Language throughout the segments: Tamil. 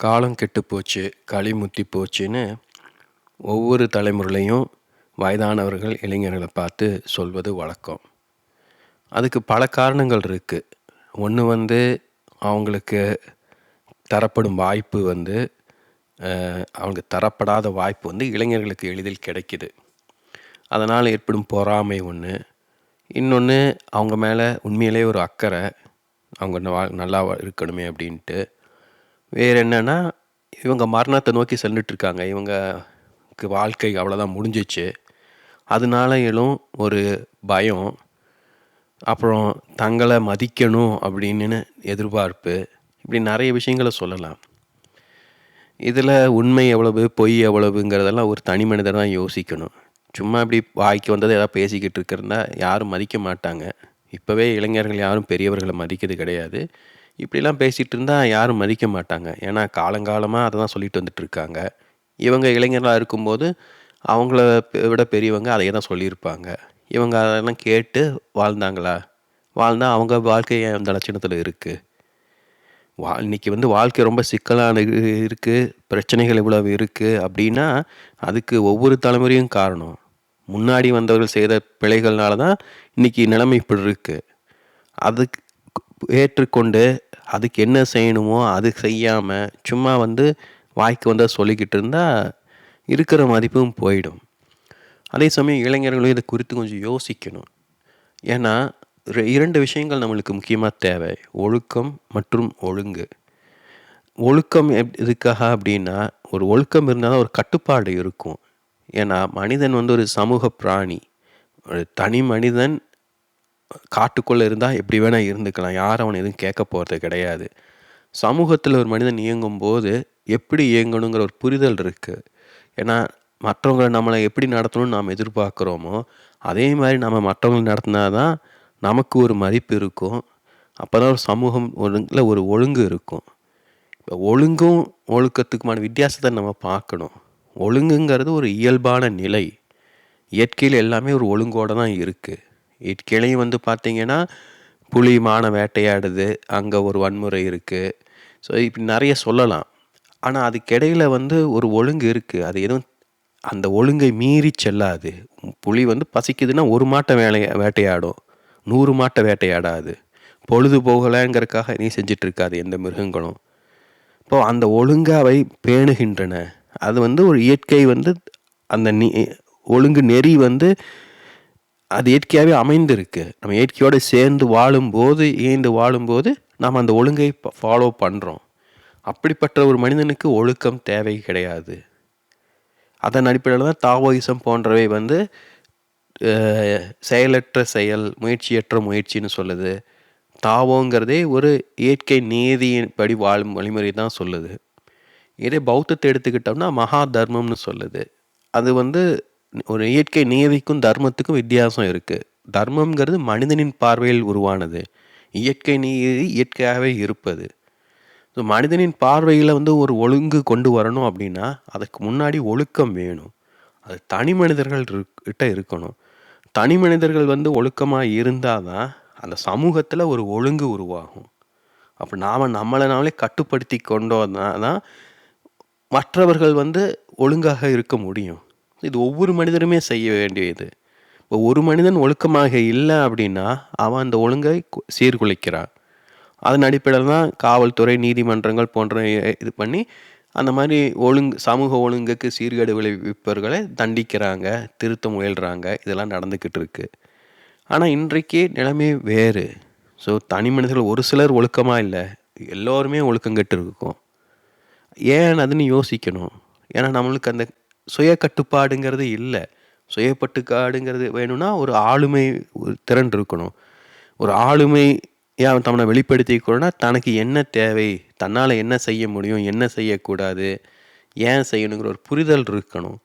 காலம் கெட்டு போச்சு களி முத்தி போச்சுன்னு ஒவ்வொரு தலைமுறையிலையும் வயதானவர்கள் இளைஞர்களை பார்த்து சொல்வது வழக்கம். அதுக்கு பல காரணங்கள் இருக்குது ஒன்று வந்து அவங்களுக்கு தரப்படும் வாய்ப்பு வந்து அவங்க தரப்படாத வாய்ப்பு வந்து இளைஞர்களுக்கு எளிதில் கிடைக்கிது. அதனால் ஏற்படும் பொறாமை ஒன்று இன்னொன்று அவங்க மேலே உண்மையிலே ஒரு அக்கறை அவங்க நல்லா இருக்கணுமே அப்படின்ட்டு வேறு என்னென்னா இவங்க மரணத்தை நோக்கி சென்றுட்டுருக்காங்க இவங்களுக்கு வாழ்க்கை அவ்வளோதான் முடிஞ்சிச்சு. அதனால எழும் ஒரு பயம். அப்புறம் தங்களை மதிக்கணும் அப்படின்னு எதிர்பார்ப்பு. இப்படி நிறைய விஷயங்களை சொல்லலாம். இதில் உண்மை எவ்வளவு பொய் எவ்வளவுங்கிறதெல்லாம் ஒரு தனி மனிதர் தான் யோசிக்கணும். சும்மா இப்படி வாய்க்கு வந்தது ஏதாவது பேசிக்கிட்டு இருக்கிறதா யாரும் மதிக்க மாட்டாங்க. இப்போவே இளைஞர்கள் யாரும் பெரியவர்களை மதிக்கிறது கிடையாது. இப்படிலாம் பேசிகிட்டு இருந்தால் யாரும் மதிக்க மாட்டாங்க. ஏன்னா காலங்காலமாக அதை தான் சொல்லிட்டு வந்துட்டுருக்காங்க இவங்க இளைஞர்களாக இருக்கும்போது அவங்கள விட பெரியவங்க அதையே தான் சொல்லியிருப்பாங்க. இவங்க அதெல்லாம் கேட்டு வாழ்ந்தாங்களா? வாழ்ந்தால் அவங்க வாழ்க்கை அந்த லட்சணத்தில் இருக்குது வா இன்றைக்கி வந்து வாழ்க்கை ரொம்ப சிக்கலான இருக்குது பிரச்சனைகள் இவ்வளவு இருக்குது அப்படின்னா அதுக்கு ஒவ்வொரு தலைமுறையும் காரணம். முன்னாடி வந்தவர்கள் செய்த பிழைகள்னால தான் இன்றைக்கி நிலைமை இப்படி இருக்குது அதுக்கு ஏற்றுக்கொண்டு அதுக்கு என்ன செய்யணுமோ அது செய்யாமல் சும்மா வந்து வாய்க்கு வந்தால் சொல்லிக்கிட்டு இருந்தால் இருக்கிற மதிப்பும் போயிடும். அதே சமயம் இளைஞர்களும் இதை குறித்து கொஞ்சம் யோசிக்கணும். ஏன்னா இரண்டு விஷயங்கள் நம்மளுக்கு முக்கியமாக தேவை. ஒழுக்கம் மற்றும் ஒழுங்கு. ஒழுக்கம் எப் எதுக்காக அப்படின்னா ஒரு ஒழுக்கம் இருந்தால் தான் ஒரு கட்டுப்பாடு இருக்கும். ஏன்னா மனிதன் வந்து ஒரு சமூக பிராணி. ஒரு தனி மனிதன் காட்டுக்குள்ளே இருந்தால் எப்படி வேணால் இருந்துக்கலாம். யாரும் அவனை எதுவும் கேட்க போகிறது கிடையாது. சமூகத்தில் ஒரு மனிதன் இயங்கும் போது எப்படி இயங்கணுங்கிற ஒரு புரிதல் இருக்குது ஏன்னா மற்றவங்களை நம்மளை எப்படி நடத்தணும்னு நாம் எதிர்பார்க்குறோமோ அதே மாதிரி நம்ம மற்றவங்களை நடத்தினா தான் நமக்கு ஒரு மதிப்பு இருக்கும். அப்போ தான் ஒரு சமூகம் ஒழுங்கில் ஒரு ஒழுங்கு இருக்கும். இப்போ ஒழுங்கும் ஒழுக்கத்துக்குமான வித்தியாசத்தை நம்ம பார்க்கணும். ஒழுங்குங்கிறது ஒரு இயல்பான நிலை. இயற்கையில் எல்லாமே ஒரு ஒழுங்கோடு தான் இருக்குது இயற்கையிலையும் வந்து பார்த்திங்கன்னா புலி மான வேட்டையாடுது. அங்கே ஒரு வன்முறை இருக்குது ஸோ இப்படி நிறைய சொல்லலாம். ஆனால் அதுக்கிடையில் வந்து ஒரு ஒழுங்கு இருக்குது அது எதுவும் அந்த ஒழுங்கை மீறி செல்லாது. புலி வந்து பசிக்குதுன்னா ஒரு மாட்டை வேலையை வேட்டையாடும். நூறு மாட்டை வேட்டையாடாது. பொழுது போகலைங்கிறக்காக நீ செஞ்சிட்ருக்காது எந்த மிருகங்களும். இப்போது அந்த ஒழுங்காவை பேணுகின்றன. அது வந்து ஒரு இயற்கை வந்து அந்த நீ ஒழுங்கு நெறி வந்து அது இயற்கையாகவே அமைந்திருக்கு. நம்ம இயற்கையோடு சேர்ந்து வாழும்போது இயந்து வாழும்போது நாம் அந்த ஒழுங்கை ஃபாலோ பண்ணுறோம் அப்படிப்பட்ட ஒரு மனிதனுக்கு ஒழுக்கம் தேவை கிடையாது. அதன் அடிப்படையில் தான் தாவோயிசம் போன்றவை வந்து செயலற்ற செயல் முயற்சியற்ற முயற்சின்னு சொல்லுது. தாவோங்கிறதே ஒரு இயற்கை நீதியின்படி வாழும் வழிமுறை தான் சொல்லுது. இதே பௌத்தத்தை எடுத்துக்கிட்டோம்னா மகா தர்மம்னு சொல்லுது. அது வந்து ஒரு இயற்கை நியதிக்கும் தர்மத்துக்கும் வித்தியாசம் இருக்குது தர்மம்ங்கிறது மனிதனின் பார்வையில் உருவானது. இயற்கை நீதி இயற்கையாகவே இருப்பது. ஸோ மனிதனின் பார்வையில் வந்து ஒரு ஒழுங்கு கொண்டு வரணும் அப்படின்னா அதுக்கு முன்னாடி ஒழுக்கம் வேணும். அது தனி மனிதர்கள் கிட்ட இருக்கணும். தனி மனிதர்கள் வந்து ஒழுக்கமாக இருந்தால் தான் அந்த சமூகத்தில் ஒரு ஒழுங்கு உருவாகும். அப்போ நாம் நம்மளை நாமளே கட்டுப்படுத்தி கொண்டோம்னா தான் மற்றவர்கள் வந்து ஒழுங்காக இருக்க முடியும். இது ஒவ்வொரு மனிதருமே செய்ய வேண்டியது. இப்போ ஒரு மனிதன் ஒழுக்கமாக இல்லை அப்படின்னா அவன் அந்த ஒழுங்கை சீர்குலைக்கிறான். அதன் அடிப்படையில் தான் காவல்துறை நீதிமன்றங்கள் போன்ற இது பண்ணி அந்த மாதிரி ஒழுங்கு சமூக ஒழுங்குக்கு சீர்கேடு விளைவிப்பவர்களை தண்டிக்கிறாங்க திருத்த முயல்கிறாங்க இதெல்லாம் நடந்துக்கிட்டு இருக்குது ஆனால் இன்றைக்கு நிலைமை வேறு. ஸோ தனி மனிதர்கள் ஒரு சிலர் ஒழுக்கமாக இல்லை. எல்லோருமே ஒழுக்கம் கெட்டு இருக்கும். ஏன் அதுன்னு யோசிக்கணும். ஏன்னா நம்மளுக்கு அந்த சுய கட்டுப்பாடுங்கிறது இல்லை. சுயப்பட்டுக்காடுங்கிறது வேணும்னா ஒரு ஆளுமை ஒரு திறன் இருக்கணும். ஒரு ஆளுமை ஏன் தன்னை வெளிப்படுத்திக்கணும்னா தனக்கு என்ன தேவை தன்னால் என்ன செய்ய முடியும் என்ன செய்யக்கூடாது ஏன் செய்யணுங்கிற ஒரு புரிதல் இருக்கணும்.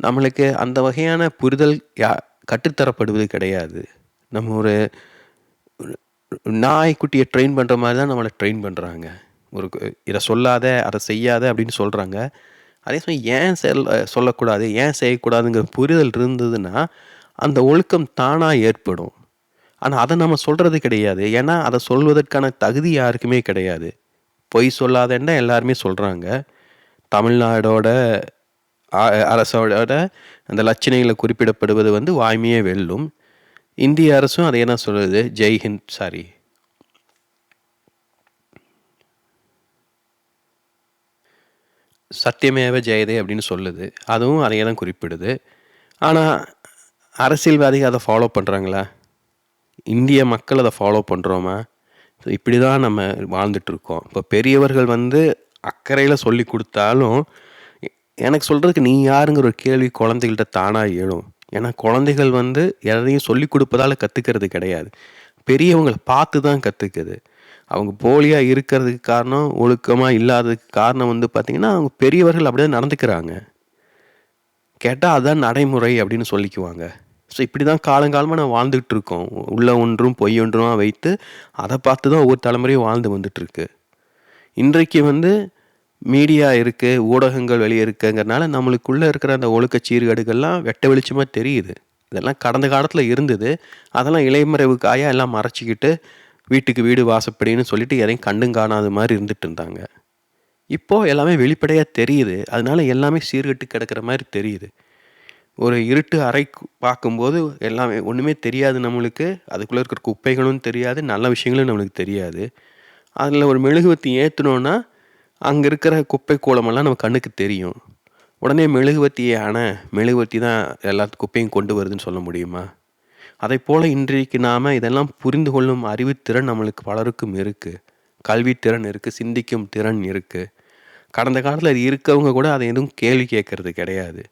நம்மளுக்கு அந்த வகையான புரிதல் யா கற்றுத்தரப்படுவது கிடையாது. நம்ம ஒரு நாய்க்குட்டியை ட்ரெயின் பண்ணுற மாதிரி தான் நம்மளை ட்ரெயின் பண்ணுறாங்க ஒரு இதை சொல்லாத அதை செய்யாத அப்படின்னு சொல்கிறாங்க அதே சமயம் ஏன் செல் சொல்லக்கூடாது ஏன் செய்யக்கூடாதுங்கிற புரிதல் இருந்ததுன்னா அந்த ஒழுக்கம் தானாக ஏற்படும். ஆனால் அதை நம்ம சொல்கிறது கிடையாது. ஏன்னா அதை சொல்வதற்கான தகுதி யாருக்குமே கிடையாது. பொய் சொல்லாதேன்னா எல்லாருமே சொல்கிறாங்க தமிழ்நாடோட அரசோட அந்த லட்சணைகளை குறிப்பிடப்படுவது வந்து வாய்மையே வெல்லும். இந்திய அரசும் அதை என்ன சொல்லுது. ஜெய் ஹிந்த் சாரி சத்தியமேவ ஜெயதே அப்படின்னு சொல்லுது. அதுவும் அதையே தான் குறிப்பிடுது. ஆனால் அரசியல்வாதிகள் அதை ஃபாலோ பண்ணுறாங்களா இந்திய மக்கள் அதை ஃபாலோ பண்ணுறோமா இப்படி தான் நம்ம வாழ்ந்துட்டுருக்கோம். இப்போ பெரியவர்கள் வந்து அக்கறையில் சொல்லி கொடுத்தாலும் எனக்கு சொல்கிறதுக்கு நீ யாருங்கிற ஒரு கேள்வி குழந்தைகள்கிட்ட தானாக எழும். ஏன்னா குழந்தைகள் வந்து எதையும் சொல்லி கொடுப்பதால் கற்றுக்கிறது கிடையாது. பெரியவங்களை பார்த்து தான் கற்றுக்குது அவங்க போலியாக இருக்கிறதுக்கு காரணம் ஒழுக்கமாக இல்லாததுக்கு காரணம் வந்து பார்த்திங்கன்னா அவங்க பெரியவர்கள் அப்படியே நடந்துக்கிறாங்க. கேட்டால் அதான் நடைமுறை அப்படின்னு சொல்லிக்குவாங்க. ஸோ இப்படி தான் காலங்காலமாக நான் வாழ்ந்துக்கிட்டு இருக்கோம் உள்ள ஒன்றும் பொய் ஒன்றும் வைத்து அதை பார்த்து தான் ஒவ்வொரு தலைமுறையும் வாழ்ந்து வந்துட்டுருக்கு. இன்றைக்கு வந்து மீடியா இருக்குது ஊடகங்கள் வெளியே இருக்குங்கிறனால நம்மளுக்குள்ளே இருக்கிற அந்த ஒழுக்க சீர்கேடுகள்லாம் வெட்ட வெளிச்சமாக தெரியுது. இதெல்லாம் கடந்த காலத்தில் இருந்தது. அதெல்லாம் இலைமறைவுக்காயா எல்லாம் மறைச்சிக்கிட்டு வீட்டுக்கு வீடு வாசப்படின்னு சொல்லிட்டு எதையும் கண்டும் காணாத மாதிரி இருந்துட்டு இருந்தாங்க. இப்போது எல்லாமே வெளிப்படையாக தெரியுது. அதனால எல்லாமே சீர்கெட்டு கிடக்கிற மாதிரி தெரியுது. ஒரு இருட்டு அறை பார்க்கும்போது எல்லாமே ஒன்றுமே தெரியாது நம்மளுக்கு. அதுக்குள்ளே இருக்கிற குப்பைகளும் தெரியாது. நல்ல விஷயங்களும் நம்மளுக்கு தெரியாது. அதில் ஒரு மெழுகுவத்தி ஏற்றுனோன்னா அங்கே இருக்கிற குப்பை கூலமெல்லாம் நம்ம கண்ணுக்கு தெரியும். உடனே மெழுகுவத்தியை அணை மெழுகுவத்தி தான் எல்லா குப்பையும் கொண்டு வருதுன்னு சொல்ல முடியுமா? அதை போல் இன்றைக்கு நாம் இதெல்லாம் புரிந்து கொள்ளும் அறிவுத்திறன் நம்மளுக்கு பலருக்கும் இருக்குது கல்வித்திறன் இருக்குது சிந்திக்கும் திறன் இருக்குது கடந்த காலத்தில் அது இருக்கவங்க கூட அதை எதுவும் கேள்வி கேட்கறது கிடையாது.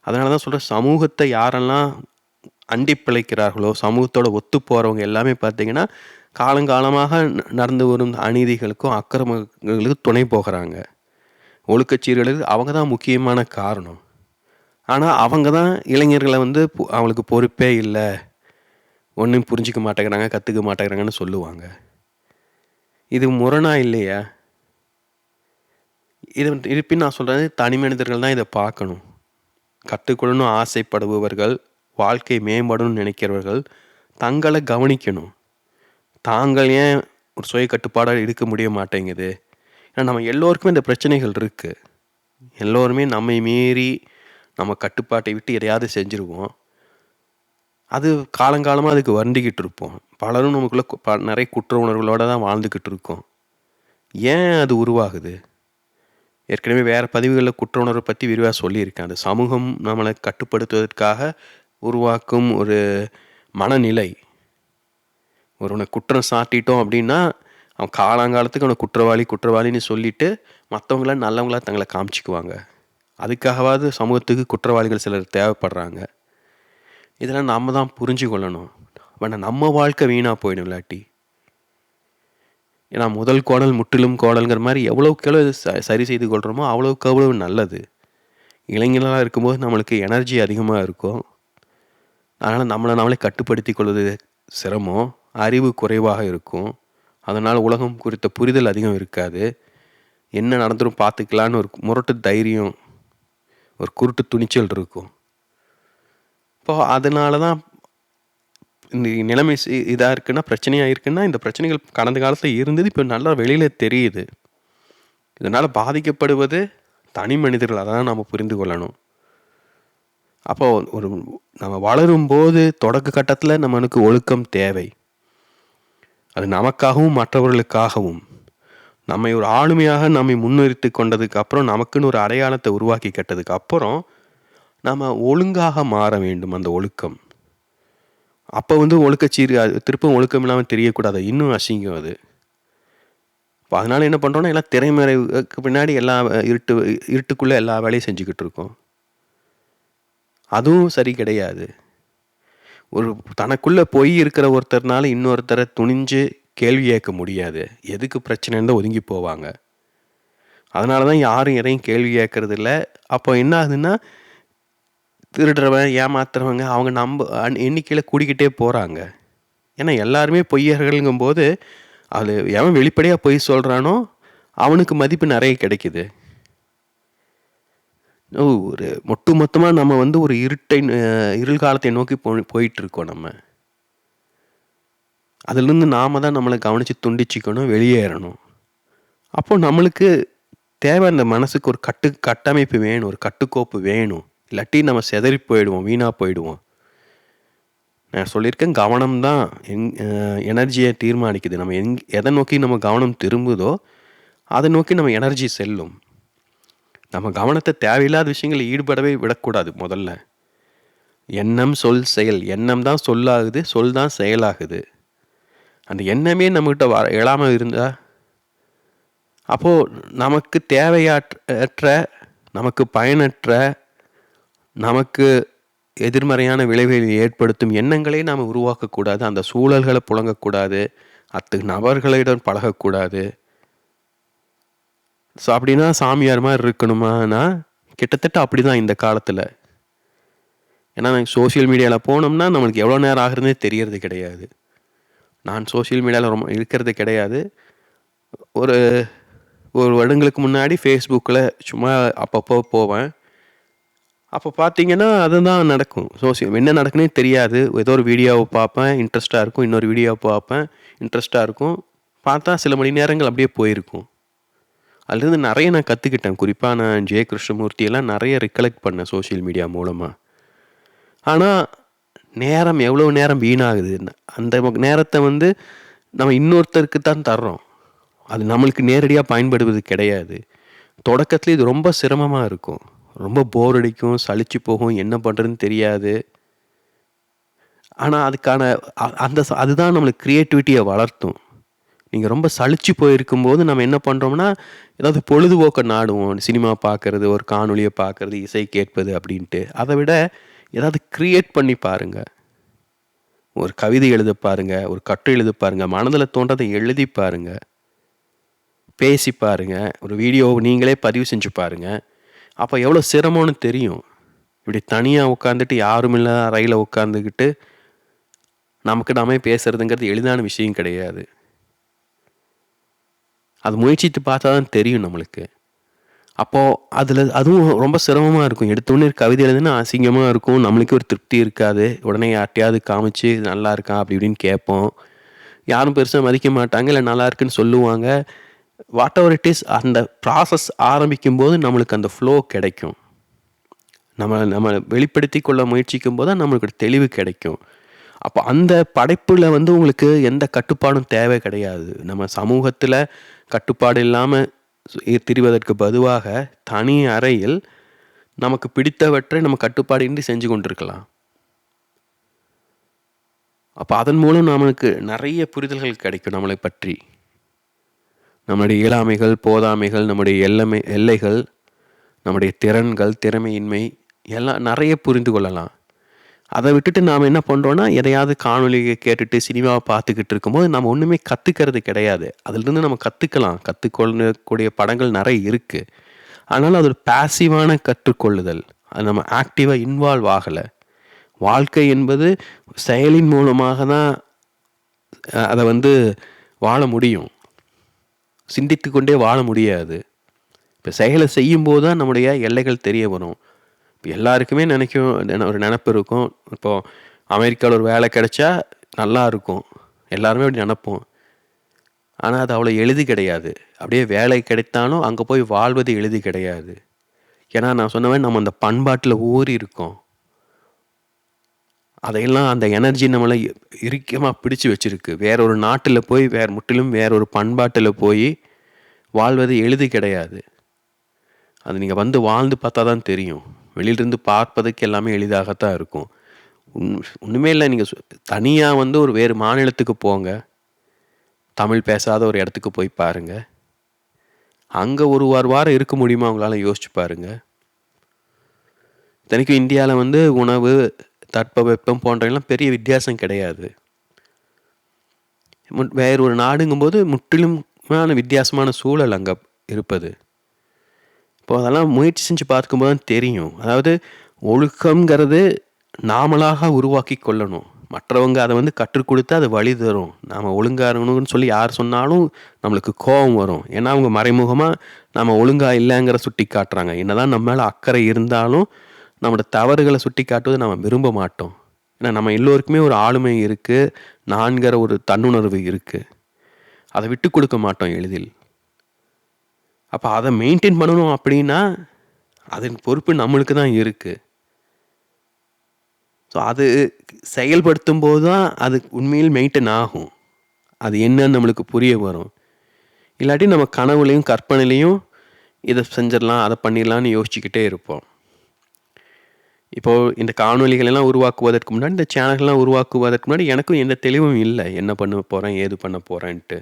அதனால தான் சொல்கிறேன் சமூகத்தை யாரெல்லாம் அண்டி பிழைக்கிறார்களோ சமூகத்தோட ஒத்து போகிறவங்க எல்லாமே பார்த்தீங்கன்னா காலங்காலமாக நடந்து வரும் அநீதிகளுக்கும் அக்கிரமங்களுக்கும் துணை போகிறாங்க. ஒழுக்கச்சீர்களுக்கு அவங்க தான் முக்கியமான காரணம். ஆனால் அவங்க தான் இளைஞர்களை வந்து பு- அவங்களுக்கு பொறுப்பே இல்லை. ஒன்றும் புரிஞ்சிக்க மாட்டேங்கிறாங்க கற்றுக்க மாட்டேங்கிறாங்கன்னு சொல்லுவாங்க. இது முரணா இல்லையா? இது இருப்பின் நான் சொல்கிறது தனி மனிதர்கள் தான் இதை பார்க்கணும். கற்றுக்கொள்ளணும் ஆசைப்படுபவர்கள் வாழ்க்கை மேம்படணும்னு நினைக்கிறவர்கள் தங்களை கவனிக்கணும். தாங்கள் ஏன் ஒரு சுய கட்டுப்பாடாக இருக்க முடிய மாட்டேங்குது? ஏன்னா நம்ம எல்லோருக்குமே இந்த பிரச்சனைகள் இருக்குது எல்லோருமே நம்மை மீறி நம்ம கட்டுப்பாட்டை விட்டு எதையாவது செஞ்சுருவோம். அது காலங்காலமாக அதுக்கு வருந்திக்கிட்டு இருப்போம். பலரும் நமக்குள்ள ப- நிறைய குற்ற உணர்வுகளோடு தான் வாழ்ந்துக்கிட்டு இருக்கோம். ஏன் அது உருவாகுது? ஏற்கனவே வேறு பதிவுகளில் குற்ற உணர்வை பற்றி விரிவாக சொல்லியிருக்கேன். அது சமூகம் நம்மளை கட்டுப்படுத்துவதற்காக உருவாக்கும் ஒரு மனநிலை. ஒருவனை குற்றம் சாட்டிட்டோம் அப்படின்னா அவன் காலாங்காலத்துக்கு அவனை குற்றவாளி குற்றவாளின்னு சொல்லிட்டு மற்றவங்கள நல்லவங்களா தங்களை காமிச்சிக்குவாங்க. அதுக்காகவாவது சமூகத்துக்கு குற்றவாளிகள் சிலர் தேவைப்படுறாங்க. இதெல்லாம் நம்ம தான் புரிஞ்சு கொள்ளணும் ஆனால் நம்ம வாழ்க்கை வீணாக போயிடும் இல்லாட்டி. ஏன்னா முதல் கோடல் முற்றிலும் கோடல்ங்கிற மாதிரி எவ்வளோக்கு எவ்வளோ இது சரி செய்து கொள்கிறோமோ அவ்வளோக்கு அவ்வளோ நல்லது. இளைஞர்களாக இருக்கும்போது நம்மளுக்கு எனர்ஜி அதிகமாக இருக்கும். அதனால் நம்மளை நம்மளே கட்டுப்படுத்தி கொள்வது சிரமம். அறிவு குறைவாக இருக்கும். அதனால் உலகம் குறித்த புரிதல் அதிகம் இருக்காது. என்ன நடந்துரும் பார்த்துக்கலான்னு ஒரு முரட்டு தைரியம் ஒரு குருட்டு துணிச்சல் இருக்கும். இப்போ அதனால தான் இந்த நிலைமை இதாக இருக்குன்னா பிரச்சனையாக இருக்குன்னா இந்த பிரச்சனைகள் கடந்த காலத்தில் இருந்தது இப்போ நல்லா வெளியில் தெரியுது. இதனால் பாதிக்கப்படுவது தனி மனிதர்கள் அதை தான் நம்ம புரிந்து கொள்ளணும். அப்போ ஒரு நம்ம வளரும்போது தொடக்க கட்டத்தில் நம்மளுக்கு ஒழுக்கம் தேவை. அது நமக்காகவும் மற்றவர்களுக்காகவும். நம்மை ஒரு ஆளுமையாக நம்மை முன்னிறுத்தி கொண்டதுக்கு அப்புறம் நமக்குன்னு ஒரு அடையாளத்தை உருவாக்கி கட்டதுக்கு அப்புறம் நாம் ஒழுங்காக மாற வேண்டும் அந்த ஒழுக்கம். அப்போ வந்து ஒழுக்கச்சீர் அது திருப்பம் ஒழுக்கம் இல்லாமல் தெரியக்கூடாது. இன்னும் அசிங்கம் அது. இப்போ அதனால் என்ன பண்ணுறோன்னா எல்லாம் திரைமறைவுக்கு பின்னாடி எல்லா இருட்டு இருட்டுக்குள்ளே எல்லா வேலையும் செஞ்சுக்கிட்டு இருக்கோம். அதுவும் சரி கிடையாது. ஒரு தனக்குள்ளே பொய் இருக்கிற ஒருத்தர்னால இன்னொருத்தரை துணிஞ்சு கேள்வி கேட்க முடியாது. எதுக்கு பிரச்சனைன்னு தான் ஒதுங்கி போவாங்க. அதனால தான் யாரும் எதையும் கேள்வி கேட்கறதில்ல. அப்போ என்ன ஆகுதுன்னா திருடுறவன் ஏமாத்துறவங்க அவங்க நம்ப எண்ணிக்கையில் கூடிக்கிட்டே போகிறாங்க ஏன்னா எல்லாருமே பொய்யர்கள்ங்கும்போது அது எவன் வெளிப்படையாக பொய் சொல்கிறானோ அவனுக்கு மதிப்பு நிறைய கிடைக்குது. ஓ, ஒரு ஒட்டு மொத்தமாக நம்ம வந்து ஒரு இருட்டை இருள் காலத்தை நோக்கி போ போயிட்டுருக்கோம் நம்ம. அதுலேருந்து நாம தான் நம்மளை கவனித்து துண்டிச்சிக்கணும் வெளியேறணும். அப்போ நம்மளுக்கு தேவை அந்த மனசுக்கு ஒரு கட்டு கட்டமைப்பு வேணும் ஒரு கட்டுக்கோப்பு வேணும். இல்லாட்டி நம்ம சிதறி போயிடுவோம் வீணாக போயிடுவோம் நான் சொல்லியிருக்கேன் கவனம் தான் எங் எனர்ஜியை தீர்மானிக்குது. நம்ம எங் எதை நோக்கி நம்ம கவனம் திரும்புதோ அதை நோக்கி நம்ம எனர்ஜி செல்லும். நம்ம கவனத்தை தேவையில்லாத விஷயங்களில் ஈடுபடவே விடக்கூடாது முதல்ல. எண்ணம் சொல் செயல். எண்ணம் தான் சொல்லாகுது சொல் தான் செயலாகுது. அந்த எண்ணமே நம்மக்கிட்ட வர எழாமல் இருந்தால் அப்போது நமக்கு தேவையாற்ற நமக்கு பயனற்ற நமக்கு எதிர்மறையான விளைவுகளை ஏற்படுத்தும் எண்ணங்களை நாம் உருவாக்கக்கூடாது அந்த சூழல்களை புழங்கக்கூடாது அத்து நபர்களிடம் பழகக்கூடாது. ஸோ அப்படின்னா சாமியார் மாதிரி இருக்கணுமானா கிட்டத்தட்ட அப்படி தான் இந்த காலத்தில். ஏன்னா சோஷியல் மீடியாவில் போனோம்னா நம்மளுக்கு எவ்வளோ நேரம் ஆகுறதுனே தெரியறது கிடையாது. நான் சோஷியல் மீடியாவில் ரொம்ப இருக்கிறது கிடையாது. ஒரு ஒரு வருடங்களுக்கு முன்னாடி ஃபேஸ்புக்கில் சும்மா அப்பப்போ போவேன். அப்போ பார்த்தீங்கன்னா அதுதான் நடக்கும். சோசியல் என்ன நடக்குன்னே தெரியாது. ஏதோ ஒரு வீடியோவை பார்ப்பேன் இன்ட்ரெஸ்ட்டாக இருக்கும். இன்னொரு வீடியோவை பார்ப்பேன் இன்ட்ரெஸ்ட்டாக இருக்கும். பார்த்தா சில மணி நேரங்கள் அப்படியே போயிருக்கும். அதுலேருந்து நிறைய நான் கற்றுக்கிட்டேன் குறிப்பாக நான் ஜெய கிருஷ்ணமூர்த்தியெல்லாம் நிறைய ரிகலெக்ட் பண்ணேன் சோஷியல் மீடியா மூலமாக ஆனால் நேரம் எவ்வளோ நேரம் வீணாகுது? அந்த நேரத்தை வந்து நம்ம இன்னொருத்தருக்கு தான் தர்றோம். அது நம்மளுக்கு நேரடியாக பயன்படுவது கிடையாது. தொடக்கத்தில் இது ரொம்ப சிரமமாக இருக்கும். ரொம்ப போர் அடிக்கும் சளிச்சு போகும் என்ன பண்ணுறதுன்னு தெரியாது. ஆனால் அதுக்கான அந்த அதுதான் நம்மளுக்கு க்ரியேட்டிவிட்டியை வளர்த்தும். நீங்கள் ரொம்ப சளிச்சு போயிருக்கும்போது நம்ம என்ன பண்ணுறோம்னா ஏதாவது பொழுதுபோக்கை நாடுவோம். சினிமா பார்க்குறது ஒரு காணொலியை பார்க்குறது இசை கேட்பது அப்படின்ட்டு. அதை விட ஏதாவது க்ரியேட் பண்ணி பாருங்கள் ஒரு கவிதை எழுத பாருங்கள் ஒரு கட்டு எழுத பாருங்கள் மனதில் தோன்றதை எழுதி பாருங்கள் பேசி பாருங்கள் ஒரு வீடியோவை நீங்களே பதிவு செஞ்சு பாருங்கள் அப்போ எவ்வளோ சிரமம்னு தெரியும். இப்படி தனியாக உட்காந்துட்டு யாரும் இல்லை ரயிலில் உட்காந்துக்கிட்டு நமக்கு நாமே பேசுறதுங்கிறது எளிதான விஷயம் கிடையாது. அது முயற்சித்து பார்த்தா தான் தெரியும் நம்மளுக்கு. அப்போது அதில் அதுவும் ரொம்ப சிரமமாக இருக்கும். எடுத்தோடனே கவிதை எழுதுனா அசிங்கமாக இருக்கும். நம்மளுக்கு ஒரு திருப்தி இருக்காது. உடனே யார்ட்டையாவது காமிச்சு நல்லா இருக்கா அப்படி இப்படின்னு கேட்போம். யாரும் பெருசாக மதிக்க மாட்டாங்க. இல்லை நல்லா இருக்குன்னு சொல்லுவாங்க. வாட் எவர் இட் இஸ் அந்த ப்ராசஸ் ஆரம்பிக்கும் போது நம்மளுக்கு அந்த ஃப்ளோ கிடைக்கும். நம்ம நம்ம வெளிப்படுத்தி கொள்ள முயற்சிக்கும் போது நம்மளுக்கு நம்மளுக்கு தெளிவு கிடைக்கும். அப்போ அந்த படைப்பில் வந்து உங்களுக்கு எந்த கட்டுப்பாடும் தேவை கிடையாது. நம்ம சமூகத்தில் கட்டுப்பாடு இல்லாமல் திரிவதற்கு பதுவாக தனி அறையில் நமக்கு பிடித்தவற்றை நம்ம கட்டுப்பாடின்றி செஞ்சு கொண்டிருக்கலாம். அப்போ அதன் மூலம் நமக்கு நிறைய புரிதல்கள் கிடைக்கும் நம்மளை பற்றி. நம்முடைய இயலாமைகள் போதாமைகள் நம்முடைய எல்லமை எல்லைகள் நம்முடைய திறன்கள் திறமையின்மை எல்லாம் நிறைய புரிந்து கொள்ளலாம். அதை விட்டுட்டு நாம் என்ன பண்ணுறோன்னா எதையாவது காணொலியை கேட்டுட்டு சினிமாவை பார்த்துக்கிட்டு இருக்கும்போது நம்ம ஒன்றுமே கற்றுக்கிறது கிடையாது. அதுலேருந்து நம்ம கற்றுக்கலாம் கற்றுக்கொள்ளக்கூடிய படங்கள் நிறைய இருக்குது ஆனால் அது ஒரு பேசிவான கற்றுக்கொள்ளுதல். அது நம்ம ஆக்டிவாக இன்வால்வ் ஆகலை. வாழ்க்கை என்பது செயலின் மூலமாக தான் அதை வந்து வாழ முடியும். சிந்தித்து கொண்டே வாழ முடியாது. இப்போ செயலை செய்யும்போது தான் நம்முடைய எல்லைகள் தெரிய வரும். இப்போ எல்லாருக்குமே நினைக்கும் ஒரு நினப்பு இருக்கும். இப்போது அமெரிக்காவில் ஒரு வேலை கிடைச்சா நல்லா இருக்கும். எல்லாருமே அப்படி நினப்போம். ஆனால் அது அவ்வளோ எழுதி கிடையாது. அப்படியே வேலை கிடைத்தாலும் அங்கே போய் வாழ்வது எழுதி கிடையாது. ஏன்னா நான் சொன்னவன் நம்ம அந்த பண்பாட்டில் ஊறி இருக்கோம். அதையெல்லாம் அந்த எனர்ஜி நம்மளை இறுக்கமாக பிடிச்சு வச்சுருக்கு. வேற ஒரு நாட்டில் போய் வேறு முற்றிலும் வேற ஒரு பண்பாட்டில் போய் வாழ்வது எளிது கிடையாது. அது நீங்கள் வந்து வாழ்ந்து பார்த்தா தான் தெரியும். வெளியிலிருந்து பார்ப்பதுக்கு எல்லாமே எளிதாகத்தான் இருக்கும். ஒன்றுமே இல்லை நீங்கள் தனியாக வந்து ஒரு வேறு மாநிலத்துக்கு போங்க. தமிழ் பேசாத ஒரு இடத்துக்கு போய் பாருங்கள் அங்கே ஒரு வார வாரம் இருக்க முடியுமா அவங்களால யோசிச்சு பாருங்கள் இத்தனைக்கும் இந்தியாவில் வந்து உணவு தட்பவெப்பம் போன்றவெல்லாம் பெரிய வித்தியாசம் கிடையாது. வேறு ஒரு நாடுங்கும்போது முற்றிலுமான வித்தியாசமான சூழல் அங்கே இருப்பது. இப்போ அதெல்லாம் முயற்சி செஞ்சு பார்க்கும்போது தான் தெரியும். அதாவது ஒழுக்கங்கிறது நாமளாக உருவாக்கி கொள்ளணும். மற்றவங்க அதை வந்து கற்றுக் கொடுத்து அது வழி தரும். நாம் ஒழுங்காக இருக்கணும்னு சொல்லி யார் சொன்னாலும் நம்மளுக்கு கோபம் வரும். ஏன்னா அவங்க மறைமுகமாக நம்ம ஒழுங்காக இல்லைங்கிற சுட்டி காட்டுறாங்க என்னதான் நம்ம மேலே அக்கறை இருந்தாலும் நம்மளோட தவறுகளை சுட்டி காட்டுவதை நம்ம விரும்ப மாட்டோம். ஏன்னா நம்ம எல்லோருக்குமே ஒரு ஆளுமை இருக்குது நான்கிற ஒரு தன்னுணர்வு இருக்குது அதை விட்டு கொடுக்க மாட்டோம் எளிதில். அப்போ அதை மெயின்டைன் பண்ணணும் அப்படின்னா அதன் பொறுப்பு நம்மளுக்கு தான் இருக்குது ஸோ அது செயல்படுத்தும் போது தான் அது உண்மையில் மெயின்டைன் ஆகும். அது என்னன்னு நம்மளுக்கு புரிய வரும். இல்லாட்டி நம்ம கனவுலையும் கற்பனையிலையும் இதை செஞ்சிடலாம் அதை பண்ணிடலான்னு யோசிச்சுக்கிட்டே இருப்போம். இப்போது இந்த காணொலிகளெல்லாம் உருவாக்குவதற்கு முன்னாடி இந்த சேனல்கள்லாம் உருவாக்குவதற்கு முன்னாடி எனக்கும் எந்த தெளிவும் இல்லை. என்ன பண்ண போகிறேன் ஏது பண்ண போகிறேன்ட்டு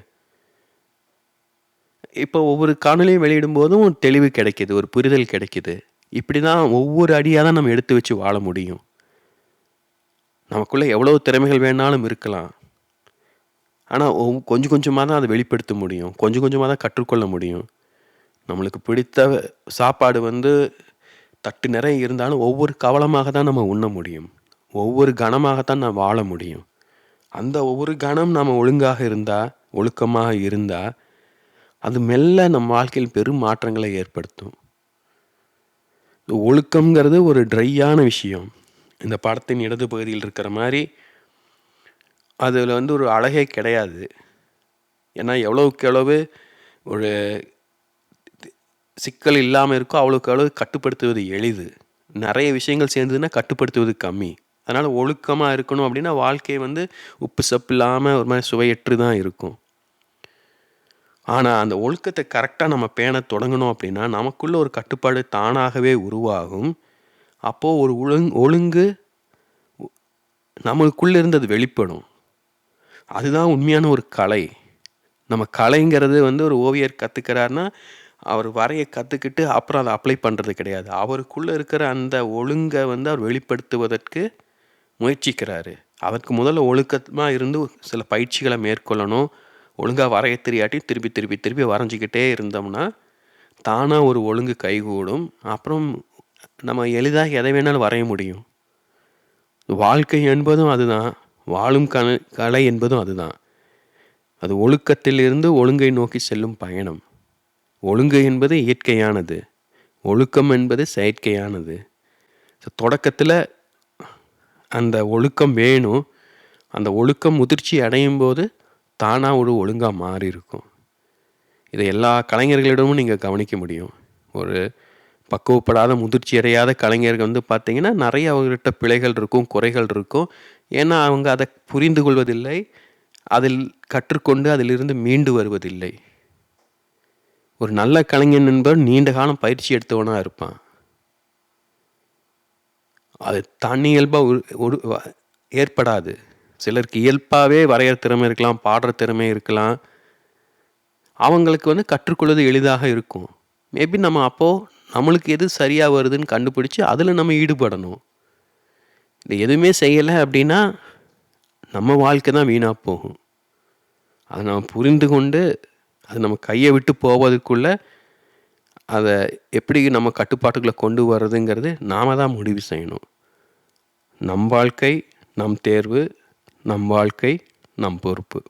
இப்போ ஒவ்வொரு காணொலியும் வெளியிடும் போதும் தெளிவு கிடைக்கிது ஒரு புரிதல் கிடைக்கிது. இப்படி தான் ஒவ்வொரு அடியாக தான் நம்ம எடுத்து வச்சு வாழ முடியும். நமக்குள்ளே எவ்வளோ திறமைகள் வேணாலும் இருக்கலாம். ஆனால் கொஞ்சம் கொஞ்சமாக தான் அதை வெளிப்படுத்த முடியும். கொஞ்சம் கொஞ்சமாக தான் கற்றுக்கொள்ள முடியும். நம்மளுக்கு பிடித்த சாப்பாடு வந்து தட்டு நிறைய இருந்தாலும் ஒவ்வொரு கவலமாக தான் நம்ம உண்ண முடியும். ஒவ்வொரு கணமாகத்தான் நான் வாழ முடியும். அந்த ஒவ்வொரு கணம் நம்ம ஒழுங்காக இருந்தால் ஒழுக்கமாக இருந்தால் அது மெல்ல நம்ம வாழ்க்கையில் பெரும் மாற்றங்களை ஏற்படுத்தும். ஒழுக்கம்ங்கிறது ஒரு ட்ரையான விஷயம். இந்த படத்தின் இடது பகுதியில் இருக்கிற மாதிரி அதில் வந்து ஒரு அழகே கிடையாது. ஏன்னா எவ்வளோக்கு எவ்வளவு ஒரு சிக்கல் இல்லாமல் இருக்கோ அவ்வளோக்கு அவ்வளோ கட்டுப்படுத்துவது எளிது. நிறைய விஷயங்கள் சேர்ந்ததுன்னா கட்டுப்படுத்துவது கம்மி. அதனால் ஒழுக்கமாக இருக்கணும் அப்படின்னா வாழ்க்கை வந்து உப்பு சப்பு இல்லாமல் ஒரு மாதிரி சுவையற்று தான் இருக்கும். ஆனால் அந்த ஒழுக்கத்தை கரெக்டாக நம்ம பேண தொடங்கணும் அப்படின்னா நமக்குள்ளே ஒரு கட்டுப்பாடு தானாகவே உருவாகும். அப்போது ஒரு ஒழுங் ஒழுங்கு நம்மளுக்குள்ளே இருந்து அது வெளிப்படும். அதுதான் உண்மையான ஒரு கலை. நம்ம கலைங்கிறது வந்து ஒரு ஓவியர் கற்றுக்கிறாருன்னா அவர் வரைய கற்றுக்கிட்டு அப்புறம் அதை அப்ளை பண்ணுறது கிடையாது. அவருக்குள்ளே இருக்கிற அந்த ஒழுங்கை வந்து அவர் வெளிப்படுத்துவதற்கு முயற்சிக்கிறாரு. அதற்கு முதல்ல ஒழுக்கமாக இருந்து சில பயிற்சிகளை மேற்கொள்ளணும். ஒழுங்காக வரைய தெரியாட்டி திருப்பி திருப்பி திருப்பி வரைஞ்சிக்கிட்டே இருந்தோம்னா தானாக ஒரு ஒழுங்கு கைகூடும். அப்புறம் நம்ம எளிதாக எதை வேணாலும் வரைய முடியும். வாழ்க்கை என்பதும் அதுதான். வாழும் கலை கலை என்பதும் அதுதான். அது ஒழுக்கத்திலிருந்து ஒழுங்கை நோக்கி செல்லும் பயணம். ஒழுங்கு என்பது இயற்கையானது ஒழுக்கம் என்பது செயற்கையானது. ஸோ தொடக்கத்தில் அந்த ஒழுக்கம் வேணும். அந்த ஒழுக்கம் முதிர்ச்சி அடையும் போது தானாக ஒரு ஒழுங்காக மாறி இருக்கும். இதை எல்லா கலைஞர்களிடமும் நீங்கள் கவனிக்க முடியும். ஒரு பக்குவப்படாத முதிர்ச்சி அடையாத கலைஞர்கள் வந்து பார்த்திங்கன்னா நிறைய அவங்ககிட்ட பிழைகள் இருக்கும் குறைகள் இருக்கும். ஏன்னா அவங்க அதை புரிந்து கொள்வதில்லை. அதில் கற்றுக்கொண்டு அதிலிருந்து மீண்டு வருவதில்லை. ஒரு நல்ல கலைஞன் என்பவர் நீண்ட காலம் பயிற்சி எடுத்தவனாக இருப்பான். அது தனி இயல்பாக ஒரு ஏற்படாது. சிலருக்கு இயல்பாகவே வரைகிற திறமை இருக்கலாம் பாடுற திறமை இருக்கலாம். அவங்களுக்கு வந்து கற்றுக்கொள்வது எளிதாக இருக்கும். மேபி நம்ம அப்போது நம்மளுக்கு எது சரியாக வருதுன்னு கண்டுபிடிச்சி அதில் நம்ம ஈடுபடணும். இது எதுவுமே செய்யலை அப்படின்னா நம்ம வாழ்க்கை தான் வீணாக போகும். அதை நம்ம புரிந்து கொண்டு அது நம்ம கையை விட்டு போவதுக்குள்ளே அதை எப்படி நம்ம கட்டுப்பாட்டுக்குள்ளே கொண்டு வர்றதுங்கிறது நாம் தான் முடிவு செய்யணும். நம் வாழ்க்கை நம் தேர்வு நம் வாழ்க்கை நம் பொறுப்பு.